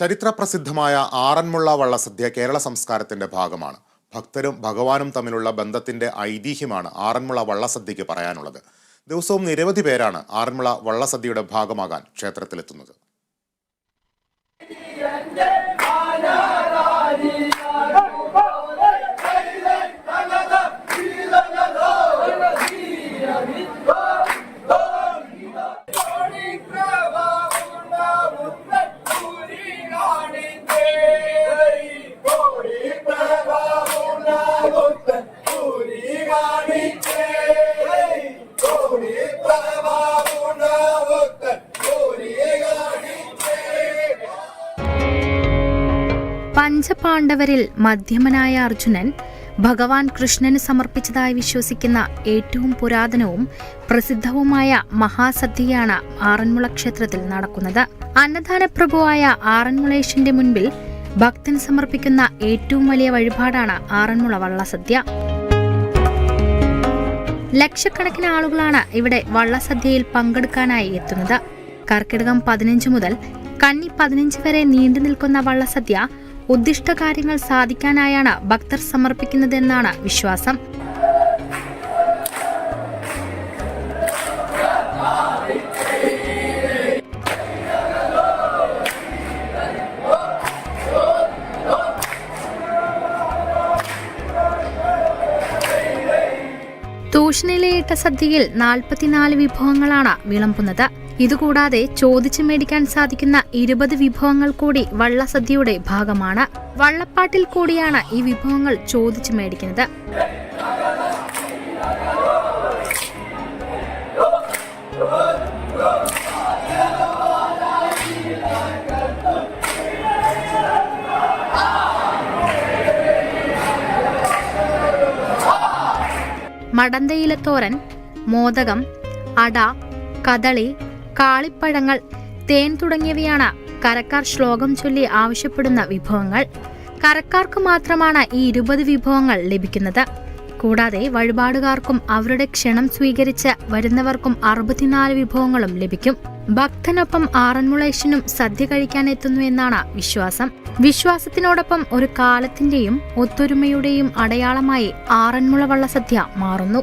ചരിത്രപ്രസിദ്ധമായ ആറന്മുള വള്ളസദ്യ കേരള സംസ്കാരത്തിന്റെ ഭാഗമാണ്. ഭക്തരും ഭഗവാനും തമ്മിലുള്ള ബന്ധത്തിന്റെ ഐതിഹ്യമാണ് ആറന്മുള വള്ളസദ്യക്ക് പറയാനുള്ളത്. ദിവസവും നിരവധി പേരാണ് ആറന്മുള വള്ളസദ്യയുടെ ഭാഗമാകാൻ ക്ഷേത്രത്തിലെത്തുന്നത്. പഞ്ചപാണ്ഡവരിൽ മധ്യമനായ അർജുനൻ ഭഗവാൻ കൃഷ്ണന് സമർപ്പിച്ചതായി വിശ്വസിക്കുന്ന ഏറ്റവും പുരാതനവും പ്രസിദ്ധവുമായ മഹാസദ്യയാണ് ആറന്മുള ക്ഷേത്രത്തിൽ നടക്കുന്നത്. അന്നദാന പ്രഭുവായ ആറന്മുളേശന്റെ മുൻപിൽ ഭക്തൻ സമർപ്പിക്കുന്ന ഏറ്റവും വലിയ വഴിപാടാണ് ആറന്മുള വള്ളസദ്യ. ലക്ഷക്കണക്കിന് ആളുകളാണ് ഇവിടെ വള്ളസദ്യയിൽ പങ്കെടുക്കാനായി എത്തുന്നത്. കർക്കിടകം പതിനഞ്ച് മുതൽ കന്നി പതിനഞ്ച് വരെ നീണ്ടു നിൽക്കുന്ന വള്ളസദ്യ ഉദ്ദിഷ്ട കാര്യങ്ങൾ സാധിക്കാനായാണ് ഭക്തർ സമർപ്പിക്കുന്നതെന്നാണ് വിശ്വാസം. തൂഷണിലയിട്ട സദ്യയിൽ നാൽപ്പത്തിനാല് വിഭവങ്ങളാണ് വിളമ്പുന്നത്. ഇതുകൂടാതെ ചോദിച്ചു മേടിക്കാൻ സാധിക്കുന്ന ഇരുപത് വിഭവങ്ങൾ കൂടി വള്ളസദ്യയുടെ ഭാഗമാണ്. വള്ളപ്പാട്ടിൽ കൂടിയാണ് ഈ വിഭവങ്ങൾ ചോദിച്ചു മേടിക്കുന്നത്. മടന്തയിലത്തോരൻ മോദകം അട കദളി കാളിപ്പഴങ്ങൾ തേൻ തുടങ്ങിയവയാണ് കരക്കാർ ശ്ലോകം ചൊല്ലി ആവശ്യപ്പെടുന്ന വിഭവങ്ങൾ കരക്കാർക്ക് മാത്രമാണ് ഈ ഇരുപത് വിഭവങ്ങൾ ലഭിക്കുന്നത് കൂടാതെ വഴിപാടുകാർക്കും അവരുടെ ക്ഷണം സ്വീകരിച്ച് വരുന്നവർക്കും അറുപത്തിനാല് വിഭവങ്ങളും ലഭിക്കും ഭക്തനൊപ്പം ആറന്മുളേശനും സദ്യ കഴിക്കാൻ എത്തുന്നു എന്നാണ് വിശ്വാസം വിശ്വാസത്തിനോടൊപ്പം ഒരു കാലത്തിന്റെയും ഒത്തൊരുമയുടെയും അടയാളമായി ആറന്മുള വള്ളസദ്യ മാറുന്നു